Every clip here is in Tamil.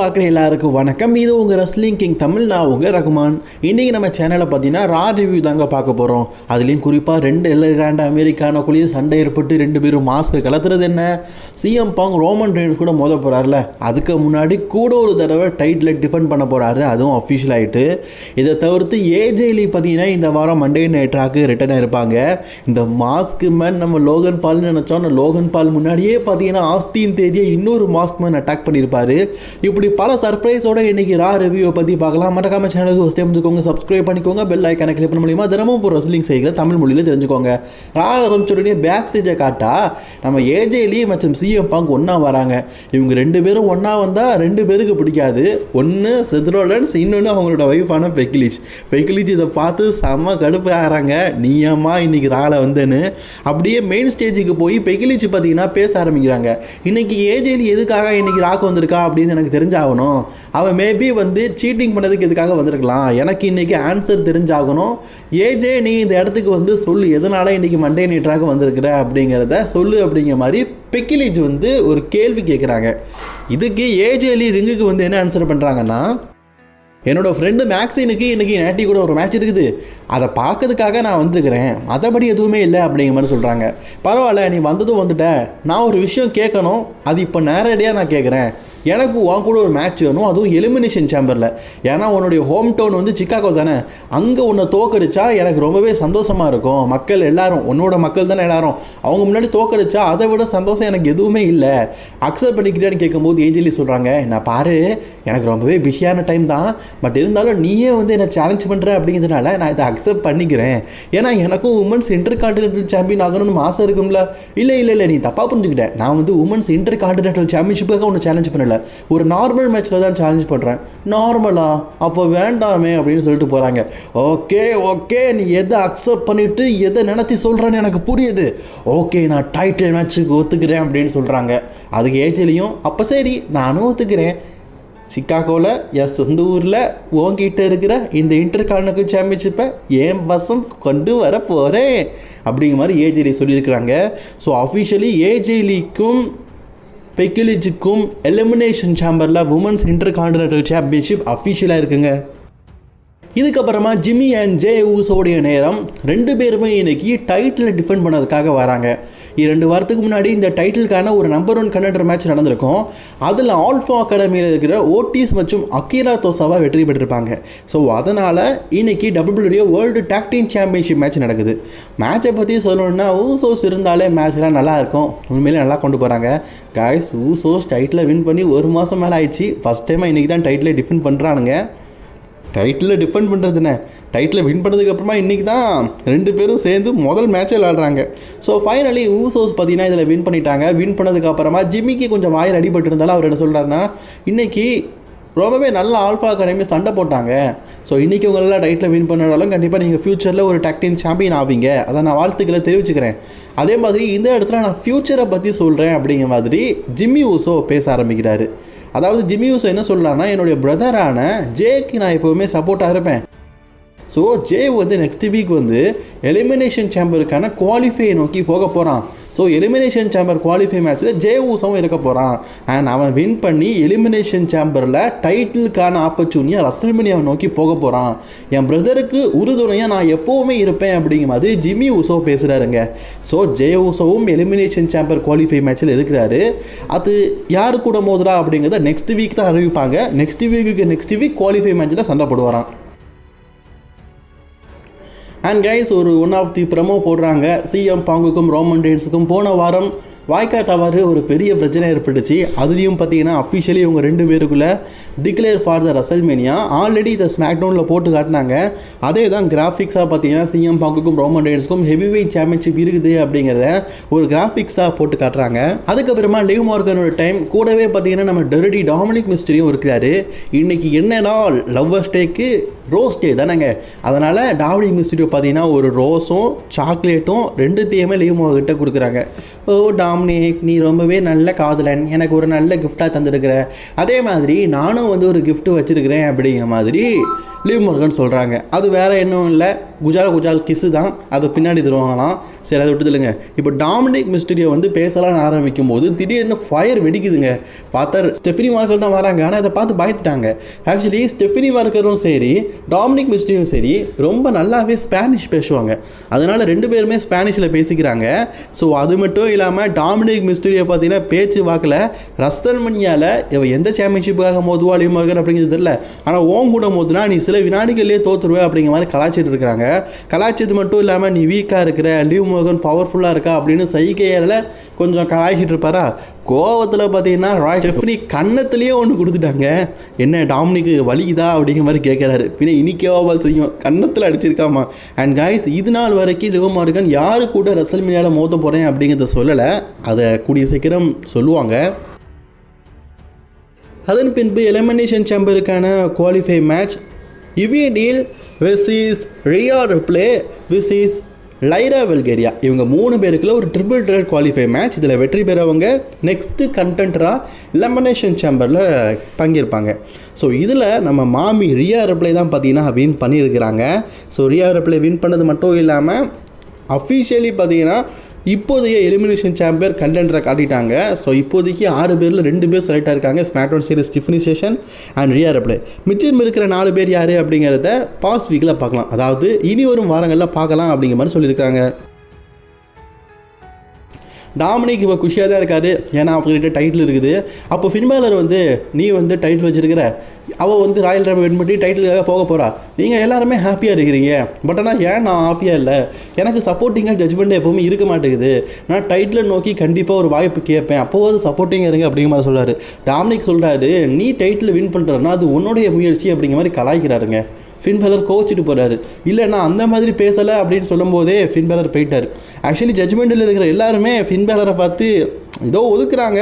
பார்க்குற எல்லாருக்கும் வணக்கம். இது உங்கள் ரெஸ்லிங் கிங் தமிழ் நான் உங்கள் ரகுமான். இன்றைக்கி நம்ம சேனலில் பார்த்தீங்கன்னா ரா ரிவ்யூ தாங்க பார்க்க போகிறோம் அதுலேயும் குறிப்பாக ரெண்டு எல்ல கிராண்ட் அமெரிக்கானக்குள்ளேயும் சண்டை ஏற்பட்டு ரெண்டு பேரும் மாஸ்க் கலத்துறது என்ன? சிஎம் பாங் ரோமன் ரெயின் கூட மோத போகிறாருல அதுக்கு முன்னாடி கூட ஒரு தடவை டைட்டில் டிஃபெண்ட் பண்ண போகிறாரு அதுவும் அஃபிஷியல் ஆகிட்டு இதை தவிர்த்து ஏஜேலி பார்த்தீங்கன்னா இந்த வாரம் மண்டே நைட்ராக்கு ரிட்டர்ன் ஆயிருப்பாங்க இந்த மாஸ்க்கு மேன் நம்ம லோகன் பால்னு நினச்சோம் அந்த லோகன் பால் முன்னாடியே பார்த்தீங்கன்னா ஆஸ்தியின் தேதியை இன்னொரு மாஸ்க் மேன் அட்டாக் பண்ணியிருப்பாரு. இப்படி பல சர்ப்ரைஸோட இன்னைக்கு ரா ரிவ்யூவை பற்றி பார்க்கலாம். மறக்காம சேனலுக்கு ஃபஸ்ட் டைம் வந்துக்கோங்க சப்ஸ்கிரைப் பண்ணிக்கோங்க பெல் ஐக்கான கிளிக் பண்ண மூலியமா தினமும் ஒரு ரெஸ்லிங் செய்கிற தமிழ் மொழியில் தெரிஞ்சுக்கோங்க. ரா ஆரம்பிச்ச உடனே பேக் ஸ்டேஜை காட்டா நம்ம ஏஜேலி மற்றும் சிஎம் பாங்க் ஒன்றா வராங்க. இவங்க ரெண்டு பேரும் ஒன்றா வந்தால் ரெண்டு பேருக்கு பிடிக்காது. ஒன்று செத்ரோலன்ஸ் இன்னொன்று அவங்களோட ஒய்ஃபான பெக்கிலிச். பெக்கிலிச் இதை பார்த்து செம்ம கடுப்பு ஆகிறாங்க. நீயம்மா இன்றைக்கி இன்னைக்கு வந்தேன்னு? அப்படியே மெயின் ஸ்டேஜுக்கு போய் பெகிலிச்சு பார்த்தீங்கன்னா பேச ஆரம்பிக்கிறாங்க. இன்றைக்கி ஏஜேலி எதுக்காக இன்றைக்கி ராக்கு வந்திருக்கா அப்படின்னு எனக்கு ஆகணும். அவன் மேபி வந்து சீட்டிங் பண்ணதுக்கு இதுக்காக வந்திருக்கலாம்? எனக்கு இன்றைக்கி ஆன்சர் தெரிஞ்சாகணும். ஏஜே நீ இந்த இடத்துக்கு வந்து சொல்லு எதனால இன்றைக்கி மண்டே நீட்டராக வந்திருக்கிற அப்படிங்கிறத சொல்லு அப்படிங்கிற மாதிரி பெக்கிலேஜ் வந்து ஒரு கேள்வி கேட்குறாங்க இதுக்கு ஏஜேலி ரிங்குக்கு வந்து என்ன ஆன்சர் பண்ணுறாங்கன்னா என்னோடய ஃப்ரெண்டு மேக்ஸினுக்கு இன்றைக்கி நேட்டி கூட ஒரு மேட்ச் இருக்குது. அதை பார்க்கறதுக்காக நான் வந்துருக்கிறேன். மற்றபடி எதுவுமே இல்லை அப்படிங்கிற மாதிரி சொல்கிறாங்க பரவாயில்ல நீ வந்ததும் வந்துட்ட. நான் ஒரு விஷயம் கேட்கணும். அது இப்போ நேரடியாக நான் கேட்குறேன் எனக்கு உன் கூட ஒரு மேட்ச் வேணும். அதுவும் எலிமினேஷன் சேம்பரில் ஏன்னா உன்னுடைய ஹோம் டவுன் வந்து சிக்காகோ தானே? அங்கே உன்னை தோக்கடிச்சா எனக்கு ரொம்பவே சந்தோஷமாக இருக்கும். மக்கள் எல்லாரும் உன்னோட மக்கள் தானே எல்லாரும். அவங்க முன்னாடி தோக்கடிச்சா அதை விட சந்தோஷம் எனக்கு எதுவுமே இல்லை. அக்செப்ட் பண்ணிக்கிட்டேன்னு கேட்கும்போது ஏஜிலி சொல்கிறாங்க நான் பாரு எனக்கு ரொம்பவே பிஸியான டைம் தான். பட் இருந்தாலும் நீயே வந்து என்னை சேலஞ்ச் பண்ணுற அப்படிங்கிறதுனால நான் இதை அக்செப்ட் பண்ணிக்கிறேன். ஏன்னா எனக்கும் உமன்ஸ் இன்டர் கான்டினென்டல் சாம்பியன் ஆகணும்னு ஆசை இருக்கும்ல. இல்லை இல்லை இல்லை நீ தப்பாக புரிஞ்சுக்கிட்ட. நான் வந்து உமன்ஸ் இன்டர் கான்டினென்டல் சாம்பியன்ஷிப்புக்காக ஒன்று சேலஞ்ச் பண்ணல. ஒரு நார்மல் மேட்ச்சில் தான் சேலஞ்ச் பண்ணுறேன் நார்மலா அப்போ வேண்டாமே அப்படின்னு சொல்லிட்டு போகிறாங்க ஓகே ஓகே நீ எதை அக்செப்ட் பண்ணிவிட்டு எதை நினச்சி சொல்கிறேன்னு எனக்கு புரியுது. ஓகே நான் டைட்டில் மேட்ச்சுக்கு ஒத்துக்கிறேன் அப்படின்னு சொல்கிறாங்க அதுக்கு ஏஜ்லேயும் அப்போ சரி நானும் ஒத்துக்கிறேன். சிக்காகோவில் என் சொந்த ஊரில் உங்ககிட்ட இருக்கிற இந்த இன்டர் கார்னக்கு சாம்பியன்ஷிப்பை என் வசம் கொண்டு வர போகிறேன் அப்படிங்கிற மாதிரி ஏஜேலி சொல்லியிருக்கிறாங்க. ஸோ அஃபிஷியலி ஏஜேலிக்கும் பெக்கிலிஜுக்கும் எலிமினேஷன் சாம்பரில் உமன்ஸ் இன்டர் கான்டினென்டல் சாம்பியன்ஷிப் அஃபிஷியலாக இருக்குங்க. இதுக்கப்புறமா ஜிம்மி அண்ட் ஜே ஊசோடைய நேரம். ரெண்டு பேருமே இன்னைக்கு டைட்டில் டிஃபெண்ட் பண்ணதுக்காக வராங்க. இரண்டு வாரத்துக்கு முன்னாடி இந்த டைட்டிலுக்கான ஒரு நம்பர் ஒன் கண்டக்டர் மேட்ச் நடந்திருக்கும். அதில் ஆல்ஃபா அகாடமியில் இருக்கிற ஓட்டிஸ் மற்றும் அக்கீரா தோசாவா வெற்றி பெற்றிருப்பாங்க. ஸோ அதனால் இன்னைக்கு டபிள்யூடியோ world tag team championship match நடக்குது. மேட்சை பற்றி சொல்லணும்னா ஊசோஸ் இருந்தாலே மேட்ச்லாம் நல்லா இருக்கும். உண்மையிலே நல்லா கொண்டு போகிறாங்க காய்ஸ் ஊசோஸ் டைட்டில் வின் பண்ணி ஒரு மாதம் மேலே ஆயிடுச்சு. ஃபஸ்ட் டைமாக இன்றைக்கி தான் டைட்டில் டிஃபெண்ட் பண்ணுறானுங்க டைட்டில் டிஃபெண்ட் பண்ணுறதுனே டைட்டில் வின் பண்ணதுக்கப்புறமா இன்றைக்கி தான் ரெண்டு பேரும் சேர்ந்து முதல் மேட்சே விளாட்றாங்க ஸோ ஃபைனலி ஊசோஸ் பார்த்தீங்கன்னா இதில் வின் பண்ணிட்டாங்க. வின் பண்ணதுக்கப்புறமா ஜிம்மிக்கு கொஞ்சம் வாயில் அடிபட்டு இருந்தாலும் அவர் என்ன சொல்கிறாருன்னா இன்றைக்கி ரொம்பவே நல்ல ஆல்ஃபா அகாடமி சண்டை போட்டாங்க. ஸோ இன்றைக்கி உங்களெல்லாம் டைட்டில் வின் பண்ணாலும் கண்டிப்பாக நீங்கள் ஃப்யூச்சரில் ஒரு டீம் சாம்பியன் ஆவீங்க. அதை நான் வாழ்த்துக்களை தெரிவிச்சுக்கிறேன். அதே மாதிரி இந்த இடத்துல நான் ஃப்யூச்சரை பற்றி சொல்கிறேன் அப்படிங்கிற மாதிரி ஜிம்மி ஊசோ பேச ஆரம்பிக்கிறாரு. அதாவது ஜிம்மி என்ன சொல்கிறான்னா என்னுடைய பிரதரான ஜேக்கு நான் எப்போவுமே சப்போர்ட்டாக இருப்பேன். ஸோ ஜே வந்து நெக்ஸ்ட் வீக் வந்து எலிமினேஷன் சேம்பருக்கான குவாலிஃபை நோக்கி போக போகிறான் ஸோ எலிமினேஷன் சேம்பர் குவாலிஃபை மேட்ச்சில் ஜே ஊசவும் இருக்க போகிறான் அண்ட் அவன் வின் பண்ணி எலிமினேஷன் சேம்பரில் டைட்டிலுக்கான ஆப்பர்ச்சுனியாக ரசல்மனியாவை நோக்கி போக போகிறான் என் பிரதருக்கு உறுதுணையாக நான் எப்போவுமே இருப்பேன் அப்படிங்கிற மாதிரி ஜிம்மி ஊசோ பேசுகிறாருங்க ஸோ ஜே ஊசோவும் எலிமினேஷன் சேம்பர் குவாலிஃபை மேட்ச்சில் இருக்கிறாரு. அது யாரு கூட மோதுறா அப்படிங்கிறத நெக்ஸ்ட் வீக் தான் அறிவிப்பாங்க. நெக்ஸ்ட் வீக்குக்கு நெக்ஸ்ட் வீக் குவாலிஃபை மேட்ச்சில் சண்டை போடுவாரான் அண்ட் கைஸ் ஒரு ஒன் ஆஃப் தி ப்ரமோ போடுறாங்க. சிஎம் பாங்குக்கும் ரோமன் ரேட்ஸுக்கும் போன வாரம் வாய்க்கா தவறு ஒரு பெரிய பிரச்சனை ஏற்பட்டுச்சு. அதுலேயும் பார்த்தீங்கன்னா அஃபிஷியலி இவங்க ரெண்டு பேருக்குள்ளே declare for the WrestleMania already இதை ஸ்மாக் டவுனில் போட்டு காட்டினாங்க. அதே தான் கிராஃபிக்ஸாக பார்த்தீங்கன்னா சிஎம் பாங்குக்கும் ரோமன் டேன்ஸுக்கும் ஹெவி வெயிட் சாம்பியன்ஷிப் இருக்குது அப்படிங்கிறத ஒரு கிராஃபிக்ஸாக போட்டு காட்டுறாங்க. அதுக்கப்புறமா லிவ் மார்கனோட டைம் கூடவே பார்த்தீங்கன்னா நம்ம டெரடி டாமினிக் மிஸ்டரியும் இருக்கிறாரு. இன்றைக்கி என்ன நாள்? லவ்வர்ஸ் டேக்கு ரோஸ் டே தானேங்க. அதனால் டாமினிக் மிஸ்டரியோ பார்த்தீங்கன்னா ஒரு ரோஸும் சாக்லேட்டும் ரெண்டுத்தையுமே லிவ் மார்கிட்ட கொடுக்குறாங்க. ஓ டாம் டாமினிக் நீ ரொம்பவே நல்ல காதலன் எனக்கு ஒரு நல்ல கிஃப்டாக தந்திருக்கிற. அதே மாதிரி நானும் வந்து ஒரு கிஃப்ட் வச்சுருக்கிறேன் அப்படிங்கிற மாதிரி லீவ் மொர்கன் சொல்கிறாங்க அது வேறு இன்னும் இல்லை. குஜால் குஜால் கிஸ்ஸு தான். அதை பின்னாடி தருவாங்களாம். சரி அதை விட்டுதுலுங்க இப்போ டாமினிக் மிஸ்டீரியோ வந்து பேசலாம்னு ஆரம்பிக்கும் போது திடீர்னு ஃபயர் வெடிக்குதுங்க. பார்த்தா ஸ்டெஃபினி மார்க்கர் தான் வராங்க. ஆனால் இதை பார்த்து பயந்துட்டாங்க. ஆக்சுவலி ஸ்டெஃபினி மார்க்கரும் சரி டாமினிக் மிஸ்டீரியும் சரி ரொம்ப நல்லாவே ஸ்பானிஷ் பேசுவாங்க. அதனால் ரெண்டு பேருமே ஸ்பானிஷில் பேசிக்கிறாங்க. ஸோ அது மட்டும் இல்லாமல் டாமினிக் மிஸ்டரியை பார்த்தீங்கன்னா பேச்சு வாக்கில் ரஸ்தல் மணியால் இவன் எந்த சாம்பியன்ஷிப்புக்காக மோதுவா லீவ் மார்க்கர் அப்படிங்கிறது தெரியல. ஆனால் ஓம் கூட மோதுனா நீ சில வினாடிகள்லேயே தோத்துருவே அப்படிங்கிற மாதிரி கலாச்சிட்டு இருக்கிறாங்க. கலாய்ச்சது மட்டும் இல்லாமல் நீ வீக்காக இருக்கிற லீவ் மோகன் பவர்ஃபுல்லாக இருக்கா? அப்படின்னு சைகையால் கொஞ்சம் கலாய்ச்சிட்டு இருப்பாரா? கோவத்தில் பார்த்தீங்கன்னா ராய் ஸ்டெஃப்னி கன்னத்துலேயே ஒன்று கொடுத்துட்டாங்க. என்ன டாமினிக்கு வலிக்குதா? அப்படிங்கிற மாதிரி கேட்குறாரு பின்ன இனிக்கேவால் செய்யும். கன்னத்தில் அடிச்சிருக்காமா? அண்ட் காய்ஸ் இது நாள் வரைக்கும் லிவோ மார்கன் யாரு கூட ரசல் மீனியால் மோத போகிறேன் அப்படிங்கிறத சொல்லலை. அதை கூடிய சீக்கிரம் சொல்லுவாங்க. அதன் பின்பு எலிமினேஷன் சேம்பருக்கான qualify match இவியடில் versus Rhea Ripley is Lyra Valkyria இவங்க மூணு பேருக்குள்ள ஒரு ட்ரிபிள் ட்ரெல் குவாலிஃபை மேட்ச் இதில் வெற்றி பெறவங்க நெக்ஸ்ட்டு கண்டென்டராக லெமனேஷன் சேம்பரில் பங்கேற்பாங்க. ஸோ இதில் நம்ம மாமி ரியா ரிப்ளே தான் பார்த்தீங்கன்னா வின் பண்ணியிருக்கிறாங்க. ஸோ ரியா ரிப்ளே வின் பண்ணது மட்டும் இல்லாமல் அஃபீஷியலி பார்த்தீங்கன்னா இப்போதைய எலிமினேஷன் சாம்பியர் கண்டென்டரை காட்டிட்டாங்க. ஸோ இப்போதைக்கு ஆறு பேரில் ரெண்டு பேர் செலக்ட் ஆயிருக்காங்க. ஸ்மாக்டவுன் சீரிஸ் டிஃபினிசேஷன் அண்ட் ரியா ரெப்ளே மிச்சம் இருக்கிற நாலு பேர் யார் அப்படிங்கிறத பாஸ்ட் வீக்கில் பார்க்கலாம். அதாவது இனி வரும் வாரங்களில் பார்க்கலாம் அப்படிங்கிற மாதிரி சொல்லியிருக்காங்க. டாமினிக் இப்போ குஷியாக தான் இருக்காரு. ஏன்னா அவங்ககிட்ட டைட்டில் இருக்குது. அப்போ ஃபின்பாலர் வந்து நீ வந்து டைட்டில் வச்சிருக்கிற அவள் வந்து ராயல் ரேம் வின் பண்ணி டைட்டிலுக்காக போக போகிறா நீங்கள் எல்லாருமே ஹாப்பியாக இருக்கிறீங்க. பட் ஆனால் ஏன் நான் ஹாப்பியாக இல்லை? எனக்கு சப்போர்ட்டிங்காக ஜட்ஜ்மெண்ட் எப்போவுமே இருக்க மாட்டேங்குது. நான் டைட்டிலை நோக்கி கண்டிப்பாக ஒரு வாய்ப்பு கேட்பேன். அப்போவாது சப்போர்ட்டிங்காக இருங்க அப்படிங்கிற மாதிரி சொல்கிறாரு டாமினிக் சொல்கிறாரு நீ டைட்டில் வின் பண்ணுறன்னா அது உன்னுடைய முயற்சி அப்படிங்கிற மாதிரி கலாய்க்கிறாருங்க. ஃபின்பலர் கோச்சிட்டு போகிறாரு இல்லைனா அந்த மாதிரி பேசலை அப்படின்னு சொல்லும்போதே ஃபின்பலர் போயிட்டார். ஆக்சுவலி ஜட்மெண்ட்டில் இருக்கிற எல்லாருமே ஃபின்பலரை பார்த்து ஏதோ ஒதுக்குறாங்க.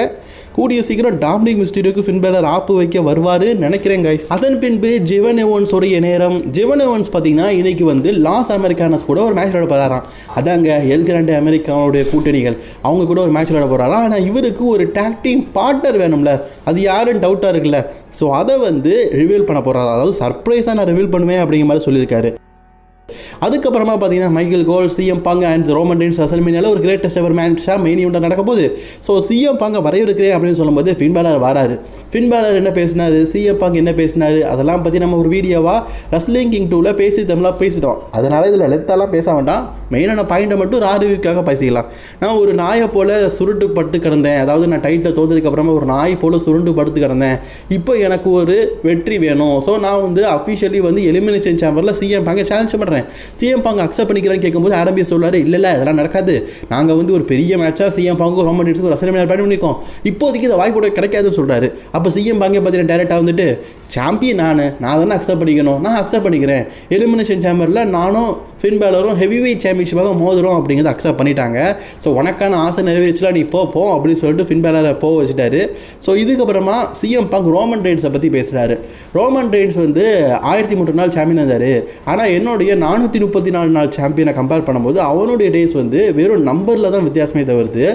கூடிய சீக்கிரம் டாமினிக் மிஸ்டீரியோக்கு ஃபின்பேலர் ஆப்பு வைக்க வருவார் நினைக்கிறேன் கைஸ் அதன் பின்பு ஜிவன் எவன்ஸோடைய நேரம். ஜிவன் எவன்ஸ் பார்த்தீங்கன்னா இன்னைக்கு வந்து லாஸ் அமெரிக்கானஸ் கூட ஒரு மேட்ச் விளையாட போகிறாராம் அதாங்க எல் கிராண்டு அமெரிக்காவுடைய கூட்டணிகள். அவங்க கூட ஒரு மேட்ச் விளையாட போகிறாராம் ஆனால் இவருக்கு ஒரு டேக்டிங் பார்ட்னர் வேணும்ல. அது யாருன்னு டவுட்டாக இருக்குல்ல. ஸோ அதை வந்து ரிவீல் பண்ண போகிறாரு அதாவது சர்ப்ரைஸாக நான் ரிவீல் பண்ணுவேன் அப்படிங்கிற மாதிரி சொல்லியிருக்காரு. அதுக்கப்புறமா பார்த்தீங்கன்னா மைக்கேல் கோல் சிஎம் பாங்க அண்ட் ரோமன் டென்ஸ் அசல்மீனியால் ஒரு கிரேட்டஸ்ட் எவர் மேட்சாக மெயின் ஈவெண்ட் நடக்க போகுது ஸோ சிஎம் பாங்க வரையிருக்கிறே அப்படின்னு சொல்லும்போது ஃபின்பாலர் வராரு. ஃபின்பாலர் என்ன பேசினார்? சிஎம் பாங்க என்ன பேசினார்? அதெல்லாம் பற்றி நம்ம ஒரு வீடியோவாக ரஸ்லிங் கிங் டூவில் பேசி தமிழாக பேசிட்டோம். அதனால் இதில் லெத்தாலாம் பேச வேண்டாம். மெயினான பாயிண்ட்டை மட்டும் ராருவிக்காக பேசிக்கலாம். நான் ஒரு நாயை போல் சுருட்டு பட்டு கிடந்தேன். அதாவது நான் டைட்டை தோத்ததுக்கு அப்புறமா ஒரு நாய் போல் சுருண்டு படுத்து கிடந்தேன். இப்போ எனக்கு ஒரு வெற்றி வேணும். ஸோ நான் வந்து அஃபிஷியலி வந்து எலிமினேஷன் சேம்பரில் சிஎம் பாங்க சேலஞ்ச் பண்ணுறேன் சிஎம் பாங்க அக்செப்ட் பண்ணிக்கிறேன்னு கேட்கும்போது ஆரம்பி சொல்றாரு இல்லை இல்லை அதெல்லாம் நடக்காது. நாங்கள் வந்து ஒரு பெரிய மேட்சாக சிஎம் பாங்கு ரொம்ப நிமிஷத்துக்கு ஒரு ரசனை பண்ணி பண்ணிக்கோம் இப்போதைக்கு இந்த வாய்ப்பு கூட கிடைக்காதுன்னு சொல்கிறாரு அப்போ சிஎம் பாங்க பார்த்தீங்கன்னா டேரெக்டாக வந்துட்டு சாம்பியன் நான் நான் தானே அக்செப்ட் பண்ணிக்கணும். நான் அக்செப்ட் பண்ணிக்கிறேன். எலிமினேஷன் சேம்பரில் நானும் ஃபின் பேலரும் ஹெவி வெயிட் சாம்பியன்ஷிப்பாக மோதுறோம் அப்படிங்கிறத அக்செப்ட் பண்ணிட்டாங்க. ஸோ உனக்கான ஆசை நிறைவேறிச்சுலாம் நீ போப்போம் போ அப்படின்னு சொல்லிட்டு ஃபின் பேலரை போக வச்சுட்டாரு. ஸோ இதுக்கப்புறமா சிஎம் பங்க் ரோமன் ரெயின்ஸை பற்றி பேசுகிறாரு ரோமன் ரெயின்ஸ் வந்து ஆயிரத்தி மூன்று நாள் சாம்பியன் இருந்தார். ஆனால் என்னுடைய நானூற்றி முப்பத்தி நாலு நாள் சாம்பியனை கம்பேர் பண்ணும்போது அவனுடைய டேஸ் வந்து வெறும் நம்பரில் தான் வித்தியாசமே தவிர்த்து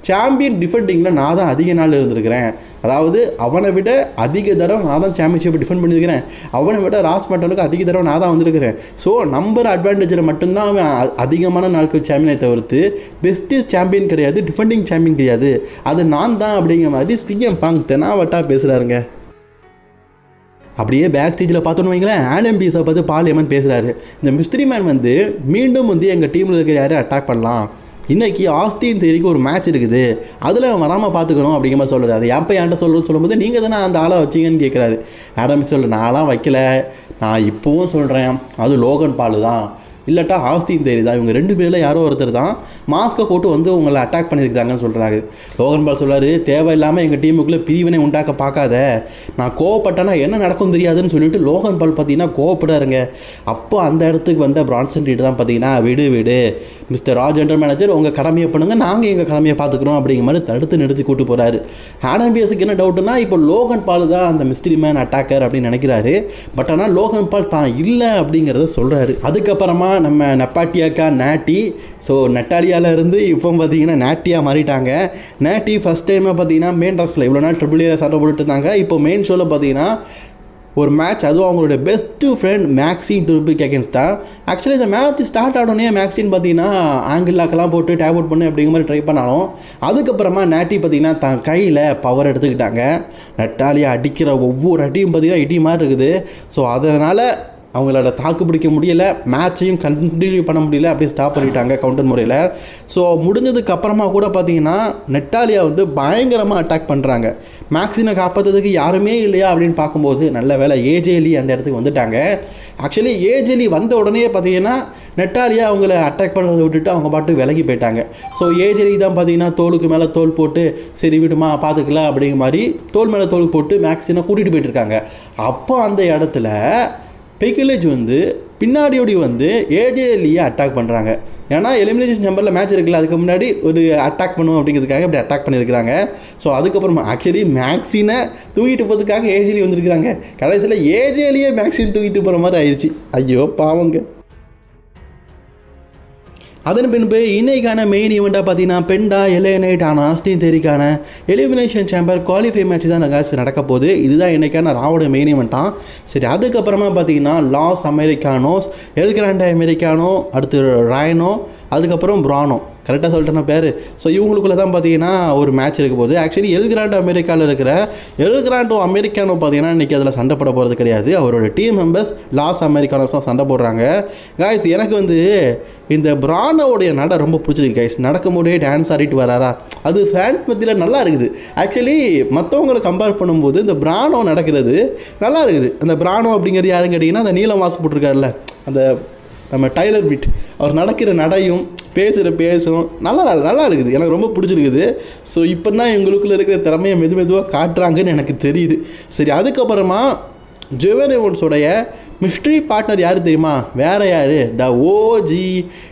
சாம்பியன் டிஃபெண்டிங்கில் நான் தான் அதிக நாள் இருந்திருக்கிறேன். அதாவது அவனை விட அதிக தடவை நான் தான் சாம்பியன்ஷிப் டிஃபெண்ட் பண்ணியிருக்கிறேன். அவனை விட ராஸ் மட்டனுக்கு அதிக தடவை நான் தான் வந்திருக்கிறேன். ஸோ நம்பர் அட்வான்டேஜில் மட்டும்தான் அவன் அ- அதிகமான நாட்கள் சாம்பியனை தவிர்த்து பெஸ்ட்டு சாம்பியன் கிடையாது டிஃபெண்டிங் சாம்பியன் கிடையாது. அது நான் தான் அப்படிங்கிற மாதிரி சிஎம் பாங் தெனாவட்டா பேசுகிறாருங்க அப்படியே பேக் ஸ்டேஜில் பார்த்தோன்னு வைங்களேன் ஆடம் பீஸை பார்த்து பால் எமன் பேசுகிறாரு இந்த மிஸ்திரி மேன் வந்து மீண்டும் வந்து எங்கள் டீமில் இருக்கிற யாரையும் அட்டாக் பண்ணலாம். இன்னைக்கு ஆஸ்தின் தேதிக்கு ஒரு மேட்ச் இருக்குது. அதில் வராமல் பார்த்துக்கணும் அப்படிங்கிற மாதிரி சொல்கிறது அது ஏன்ப்பா என்கிட்ட சொல்கிறேன்னு சொல்லும்போது நீங்கள் தானே அந்த ஆளை வச்சீங்கன்னு கேட்குறாரு ஆடம் சொல்ல நான்லாம் வைக்கல. நான் இப்போவும் சொல்கிறேன் அது லோகன் பால் தான். இல்லாட்டா ஆஸ்தின் தேரி தான். இவங்க ரெண்டு பேரில் யாரோ ஒருத்தர் தான் மாஸ்க்கை போட்டு வந்து உங்களை அட்டாக் பண்ணியிருக்கிறாங்கன்னு சொல்கிறாரு லோகன் பால் சொல்றாரு தேவையில்லாமல் எங்கள் டீமுக்குள்ளே பிரிவினை உண்டாக்க பார்க்காத. நான் கோவப்பட்டேன்னா என்ன நடக்கும் தெரியாதுன்னு சொல்லிட்டு லோகன் பால் பார்த்தீங்கன்னா கோவப்படாருங்க அப்போ அந்த இடத்துக்கு வந்த பிரான்சன் ரீட் தான் பார்த்தீங்கன்னா விடு விடு. மிஸ்டர் ராஜ் ஜென்ரல் மேனேஜர் உங்கள் கடமையை பண்ணுங்க. நாங்கள் எங்கள் கடமையை பார்த்துக்குறோம். அப்படிங்கிற மாதிரி தடுத்து நிறுத்தி கூட்டு போகிறாரு ஆடம்பியஸுக்கு என்ன டவுட்டுனா இப்போ லோகன் பால் தான் அந்த மிஸ்ட்ரி மேன் அட்டாக்கர் அப்படின்னு நினைக்கிறாரு. பட் ஆனால் லோகன் பால் தான் இல்லை அப்படிங்கிறத சொல்கிறாரு அதுக்கப்புறமா நம்ம நப்பாட்டியாக்கா நாட்டி. ஸோ நட்டாலியாவிலேருந்து இப்போ பார்த்தீங்கன்னா நாட்டியாக மாறிட்டாங்க. நாட்டி ஃபஸ்ட் டைமாக பார்த்தீங்கன்னா மெயின் ட்ரெஸ்ஸில் இவ்வளோ நாள் ட்ரிபிள் ஏ சண்டை போட்டுட்டு இருந்தாங்க. இப்போ மெயின் ஷோவில் பார்த்தீங்கன்னா ஒரு மேட்ச் அதுவும் அவங்களுடைய best friend Maxxine Dupri against தான் ஆக்சுவலி இந்த மேட்ச் ஸ்டார்ட் ஆனோடனே மேக்ஸின் பார்த்தீங்கன்னா ஆங்கிள் லாக்கெல்லாம் போட்டு டேப் அவுட் பண்ணு அப்படிங்கிற மாதிரி ட்ரை பண்ணாலும் அதுக்கப்புறமா நாட்டி பார்த்தீங்கன்னா தன் கையில் பவர் எடுத்துக்கிட்டாங்க. நட்டாலியாக அடிக்கிற ஒவ்வொரு அடியும் பார்த்தீங்கன்னா இடி மாதிரி இருக்குது. ஸோ அதனால் அவங்களோட தாக்கு பிடிக்க முடியல மேட்சையும் கண்டினியூ பண்ண முடியல அப்படியே ஸ்டாப் பண்ணிட்டாங்க கவுண்டர் முறையில். ஸோ முடிஞ்சதுக்கு அப்புறமா கூட பார்த்தீங்கன்னா நெட்டாலியா வந்து பயங்கரமாக அட்டாக் பண்ணுறாங்க மேக்ஸினை காப்பாற்றுறதுக்கு யாருமே இல்லையா அப்படின்னு பார்க்கும்போது நல்ல வேலை ஏஜேலி அந்த இடத்துக்கு வந்துட்டாங்க. ஆக்சுவலி ஏஜேலி வந்த உடனே பார்த்தீங்கன்னா நெட்டாலியா அவங்கள அட்டாக் பண்ணுறதை விட்டுட்டு அவங்க பாட்டு விலகி போயிட்டாங்க. ஸோ ஏஜேலி தான் பார்த்தீங்கன்னா தோலுக்கு மேலே தோல் போட்டு சரி விடுமா பார்த்துக்கலாம் அப்படிங்கிற மாதிரி தோல் மேலே தோல் போட்டு மேக்ஸினை கூட்டிகிட்டு போயிட்டுருக்காங்க அப்போ அந்த இடத்துல பெக்கிலேஜ் வந்து பின்னாடியோடி வந்து ஏஜேலியை அட்டாக் பண்ணுறாங்க ஏன்னா எலிமினேஷன் நம்பரில் மேட்ச் இருக்குல்ல அதுக்கு முன்னாடி ஒரு அட்டாக் பண்ணுவோம் அப்படிங்கிறதுக்காக இப்படி அட்டாக் பண்ணியிருக்கிறாங்க. ஸோ அதுக்கப்புறமா ஆக்சுவலி மேக்ஸினை தூக்கிட்டு போகிறதுக்காக ஏஜேலி வந்திருக்கிறாங்க. கடைசியில் ஏஜேலியே மேக்ஸின் தூக்கிட்டு போகிற மாதிரி ஆயிடுச்சு. ஐயோ பாவங்க. அதன் பின்பு இன்னைக்கான மெயின் ஈவெண்ட்டாக பார்த்தீங்கன்னா பெண்டா எலேனைட் ஆன ஆஸ்டின் தேரிக்கான எலிமினேஷன் சேம்பர் குவாலிஃபை மேட்ச் தான் காசு நடக்க போகுது. இதுதான் இன்றைக்கான ராவோட மெயின் ஈவெண்ட்டாக சரி அதுக்கப்புறமா பார்த்தீங்கன்னா லாஸ் அமெரிக்கானோஸ் எல்கிராண்டே அமெரிக்கானோ அடுத்து ராயனோ அதுக்கப்புறம் பிரானோ. கரெக்டாக சொல்லிட்டேன்னா பேர். ஸோ இவங்களுக்குள்ள தான் பார்த்தீங்கன்னா ஒரு மேட்ச் இருக்க போகுது. ஆக்சுவலி எல் கிராண்டோ அமெரிக்காவில் இருக்கிற எல் கிராண்டோ அமெரிக்கானோ பார்த்தீங்கன்னா இன்றைக்கி அதில் சண்டை போட போகிறது கிடையாது. அவரோட டீம் மெம்பர்ஸ் லாஸ் அமெரிக்கானஸ் தான் சண்டை போடுறாங்க. காய்ஸ் எனக்கு வந்து இந்த பிரானோடைய நட ரொம்ப பிடிச்சிருக்கு கைஸ் நடக்கும்போதே டான்ஸ் ஆடிட்டு வராரா? அது ஃபேன் மத்தியில் நல்லா இருக்குது. ஆக்சுவலி மற்றவங்களை கம்பேர் பண்ணும்போது இந்த பிரானோ நடக்கிறது நல்லா இருக்குது. அந்த பிரானோ அப்படிங்கிறது யாருன்னு கேட்டிங்கன்னா அந்த நீல மாசு போட்டிருக்காருல்ல அந்த நம்ம டைலர் பிட் அவர் நடக்கிற நடையும் பேசுகிற பேசும் நல்லா நல்லா இருக்குது. எனக்கு ரொம்ப பிடிச்சிருக்குது. ஸோ இப்போ தான் எங்களுக்குள்ளே இருக்கிற திறமையை மெது மெதுவாக காட்டுறாங்கன்னு எனக்கு தெரியுது. சரி அதுக்கப்புறமா ஜெவனோட்ஸோடைய மிஸ்ட்ரி பார்ட்னர் யார் தெரியுமா? வேறு யார்? The OG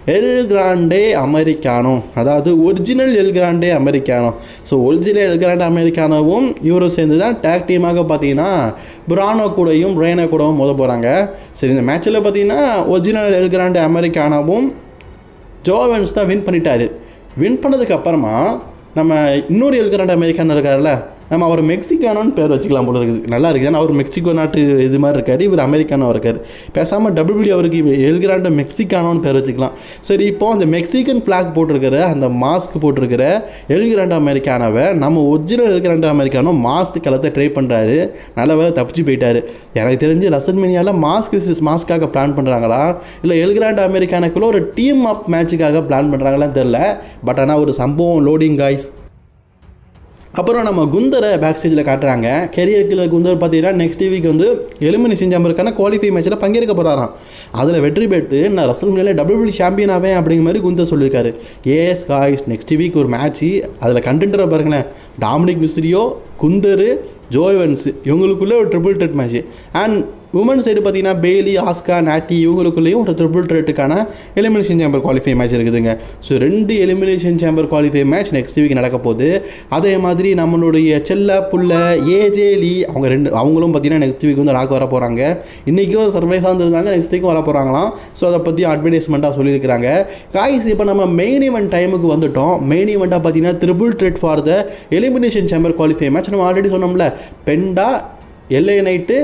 El Grande Americano அதாவது original El Grande Americano so original El Grande அமெரிக்கானோவும் இவரும் சேர்ந்து தான் டேக் டீமாக பார்த்தீங்கன்னா புரானோ கூடயும் ரேனோ கூடவும் மோத போகிறாங்க சரி இந்த மேட்ச்சில் பார்த்தீங்கன்னா ஒரிஜினல் எல் கிராண்டே அமெரிக்கானாவும் ஜோவன்ஸ் தான் வின் பண்ணிட்டாரு. வின் பண்ணதுக்கு அப்புறமா நம்ம இன்னொரு எல் கிராண்டே அமெரிக்கான்னு இருக்கார்ல நம்ம அவர் மெக்சிகானோன்னு பேர் வச்சுக்கலாம் போல இருக்குது. நல்லா இருக்குது. ஏன்னா அவர் மெக்சிகோ நாட்டு இது மாதிரி இருக்கார். இவர் அமெரிக்கானோ இருக்கார். பேசாமல் டபிள்யூ அவருக்கு எல்கிராண்டோ மெக்சிகானோன்னு பேர் வச்சுக்கலாம். சரி இப்போ அந்த மெக்சிகன் ஃப்ளாக் போட்டிருக்கிற அந்த மாஸ்க் போட்டிருக்கிற எல்கிராண்டோ அமெரிக்கானவை நம்ம original El Grande Americano mask கலத்தை ட்ரை பண்ணுறாரு நல்ல வேலை தப்பிச்சு போயிட்டாரு. எனக்கு தெரிஞ்சு ரசன்மேனியாவில் மாஸ்க் மாஸ்க்காக பிளான் பண்ணுறாங்களா இல்லை எல்கிராண்டோ அமெரிக்கானக்குள்ளே ஒரு டீம் அப் மேட்சுக்காக பிளான் பண்ணுறாங்களான்னு தெரில பட் ஆனால் ஒரு சம்பவம் லோடிங் காய்ஸ் அப்புறம் நம்ம குந்தரை பேக் ஸ்டேஜில் காட்டுறாங்க. கெரியருக்குள்ள குந்தர் பார்த்தீங்கன்னா நெக்ஸ்ட் வீக் வந்து எலிமினேஷன் சாம்பருக்கான குவாலிஃபை மேட்ச்சில் பங்கேற்க போகிறாராம் அதில் வெற்றி பெற்று நான் ரசல் மில்லில் டபிள்யூ சாம்பியன் ஆவேன் அப்படிங்கிற மாதிரி குந்தர் சொல்லியிருக்காரு. ஏஎஸ் காய்ஸ் நெக்ஸ்ட் வீக் ஒரு மேட்ச்சு அதில் கண்டென்டரை பாருங்களேன். டாமினிக் மிஸ்ரியோ குந்தர் ஜோய்வன்ஸ் இவங்களுக்குள்ளே ஒரு ட்ரிபிள் டெட் மேட்ச் அண்ட் உமன் சைடு பார்த்தீங்கன்னா பேலி ஆஸ்கா நாட்டி இவங்களுக்குள்ளேயும் ஒரு ட்ரிபிள் ட்ரெட்டுக்கான எலிமினேஷன் சேம்பர் குவாலிஃபை மேட்ச் இருக்குதுங்க. ஸோ ரெண்டு elimination chamber qualify match next week நடக்க போகுது. அதே மாதிரி நம்மளுடைய செல்ல புள்ள ஏஜேலி அவங்க ரெண்டு அவங்களும் பார்த்தீங்கன்னா நெக்ஸ்ட் வீக் வந்து ராக் வர போகிறாங்க இன்றைக்கும் சர்ப்ரைஸாக இருந்திருந்தாங்க நெக்ஸ்ட் வீக்கும் வர போகிறாங்களாம் ஸோ அதை பற்றி அட்வர்டைஸ்மெண்ட்டாக சொல்லியிருக்கிறாங்க. காய்ஸ் இப்போ நம்ம மெயின் ஈவெண்ட் டைமுக்கு வந்துட்டோம். மெயின் ஈவெண்ட்டாக பார்த்தீங்கன்னா triple threat for the elimination chamber qualify match நம்ம ஆல்ரெடி சொன்னோம்ல பெண்டா எல்ஏ நைட்டு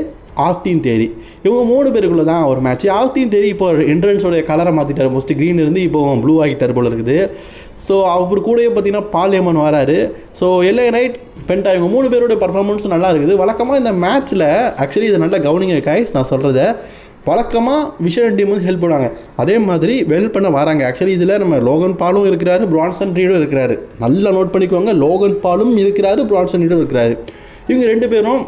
ஆஸ்தின் தேரி. இவங்க மூணு பேருக்குள்ள தான் ஒரு மேட்ச் ஆஸ்தின் தேரி இப்போ என்ட்ரன்ஸோடைய கலரை மாற்றிட்டார் மோஸ்ட்டு க்ரீன் இருந்து இப்போ ப்ளூ ஆகிட்டார் போல் இருக்குது. ஸோ அவர் கூடயே பார்த்தீங்கன்னா பாலியம்மன் வராரு. ஸோ எல்ஏ நைட் பென்டா இவங்க மூணு பேருடைய பர்ஃபார்மன்ஸும் நல்லா இருக்குது. வழக்கமாக இந்த மேட்ச்சில் ஆக்சுவலி இதை நல்லா கவனிங்க காய்ஸ் நான் சொல்கிறத வழக்கமாக விஷன் டீம் வந்து ஹெல்ப் பண்ணுவாங்க. அதே மாதிரி வெல் பண்ண வராங்க. ஆக்சுவலி இதில் நம்ம லோகன் பாலும் இருக்கிறாரு பிரான்சன் ரீடும் இருக்கிறாரு. நல்லா நோட் பண்ணிக்கோங்க. லோகன் பாலும் இருக்கிறாரு பிரான்சன் ரீடும் இருக்கிறாரு. இவங்க ரெண்டு பேரும்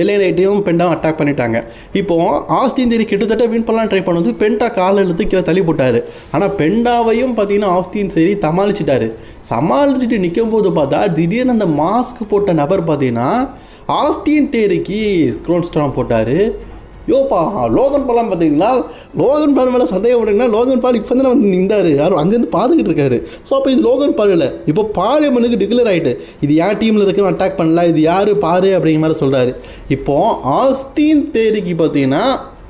எல்ஏ நைட்டையும் பெண்டாவும் அட்டாக் பண்ணிட்டாங்க. இப்போ ஆஸ்தின் தேரி கிட்டத்தட்ட வின் பண்ணலாம் ட்ரை பண்ணுவது பெண்டா காலில் இழுத்து கீழே தள்ளி போட்டார். ஆனால் பெண்டாவையும் பார்த்தீங்கன்னா ஆஸ்தின் சரி சமாளிச்சிட்டாரு. சமாளிச்சுட்டு நிற்கும் போது பார்த்தா திடீர்னு அந்த மாஸ்க் போட்ட நபர் பார்த்தீங்கன்னா ஆஸ்தின் தேரிக்கு ஸ்க்ரோன் ஸ்ட்ராங் போட்டார். யோப்பா லோகன் பாலாம் பார்த்தீங்கன்னா லோகன் பால் மேலே சந்தேகம் போட்டிங்கன்னா லோகன் பால் இப்போ தானே வந்து நின்றாரு. யாரும் அங்கேருந்து பார்த்துக்கிட்டு இருக்காரு. ஸோ அப்போ இது லோகன் பால் இல்லை. இப்போ பார்லிமெண்ட்டுக்கு டிக்ளேர் ஆகிட்டு இது யார் டீமில் இருக்கும் அட்டாக் பண்ணல? இது யார்? பாரு அப்படிங்கிற மாதிரி சொல்கிறாரு இப்போது ஆஸ்தீன் தேரிக்கு பார்த்தீங்கன்னா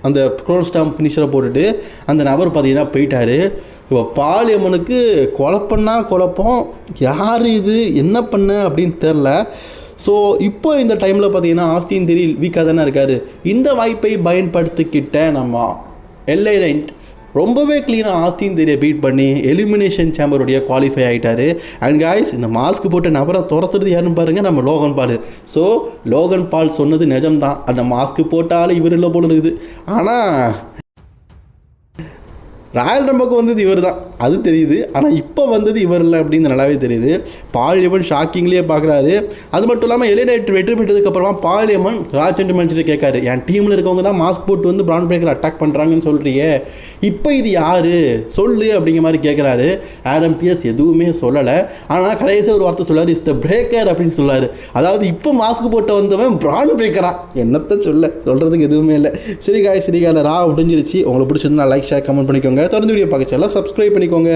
அந்த க்ரோன் ஸ்டாம் ஃபினிஷரை போட்டுட்டு அந்த நபர் பார்த்தீங்கன்னா போயிட்டார். இப்போ பாலியம்மனுக்கு குழப்பம்னா குழப்பம் யார் இது? என்ன பண்ண? அப்படின்னு தெரில ஸோ இப்போ இந்த டைமில் பார்த்தீங்கன்னா ஆஸ்தின் தெரி வீக்காக தானே இருக்கார். இந்த வாய்ப்பை பயன்படுத்திக்கிட்ட நம்ம. எல்ஐ ரெண்ட் ரொம்பவே க்ளீனாக ஆஸ்தின் தெரிய பீட் பண்ணி எலிமினேஷன் சேம்பருடைய குவாலிஃபை ஆகிட்டார் அண்ட் காய்ஸ் இந்த மாஸ்க் போட்டு நபரை துரத்துறது யாருன்னு பாருங்கள் நம்ம Logan Paul. So Logan Paul சொன்னது நிஜம்தான். அந்த மாஸ்க் போட்டாலும் இவர் இல்லை போல இருக்குது. ஆனால் ராயல் ரம்பக்கு வந்தது இவர் தான் அது தெரியுது. ஆனால் இப்போ வந்தது இவர் இல்லை அப்படின்னு நல்லாவே தெரியுது. பாலியமன் ஷாக்கிங்லேயே பார்க்குறாரு அது மட்டும் இல்லாமல் எலிடைட் வெற்றி பெற்றதுக்கப்புறமா பாலியமன் ராஜெண்ட் மனுஷன் கேட்காரு. என் டீமில் இருக்கவங்க தான் மாஸ்க் போட்டு வந்து பிரான் பிரேக்கர் அட்டாக் பண்ணுறாங்கன்னு சொல்கிறியே இப்போ இது யார்? சொல்லு அப்படிங்கிற மாதிரி கேட்குறாரு ஆடம் பிஎஸ் எதுவுமே சொல்லலை. ஆனால் கடைசியாக ஒரு வார்த்தை சொல்லார். இஸ் த பிரேக்கர் அப்படின்னு சொல்லார். அதாவது இப்போ மாஸ்க் போட்டு வந்தவன் பிரான் பிரேக்கரா என்னத்தை சொல்ல? சொல்கிறதுக்கு எதுவுமே இல்லை. சரி காய் சரி காய் ரா முடிஞ்சிருச்சு. உங்களுக்கு பிடிச்சிருந்தா லைக் ஷேர் கமெண்ட் பண்ணிக்கோங்க. தொடர்ந்து வீடியோ பார்க்க எல்லாம் சப்ஸ்கிரைப் பண்ணிக்கோங்க.